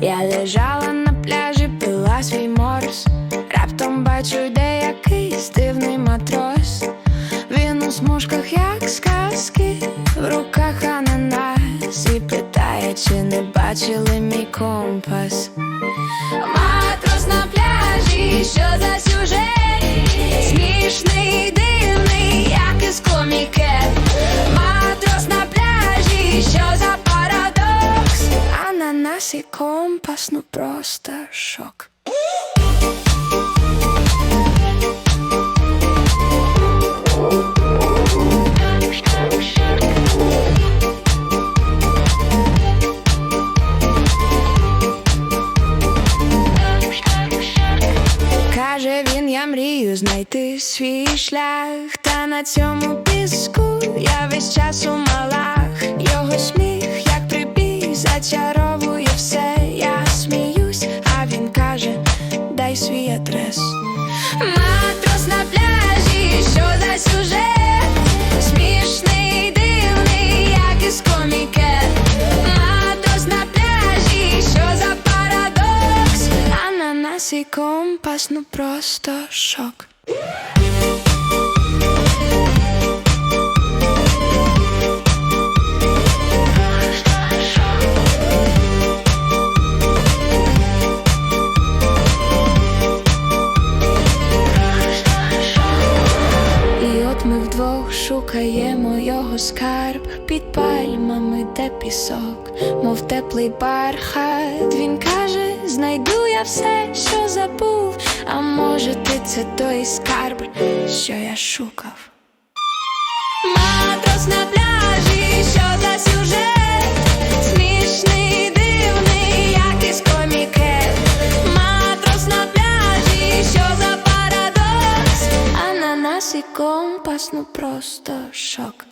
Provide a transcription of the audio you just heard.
Я лежала на пляжі, пила свій морс. Раптом бачу, де якийсь дивний матрос. Він у смужках, як сказки, в руках ананас і питає, чи не бачили мій компас. Ананас і компас, ну просто шок. Каже він, я мрію знайти свій шлях, та на цьому піску я весь час у Ананас і компас, ну просто шок. Шукаємо його скарб під пальмами, де пісок, мов теплий бархат. Він каже: знайду я все, що забув. А може, ти це той скарб, що я шукав. Матрос на пляжі, Ананас і компас, ну просто шок.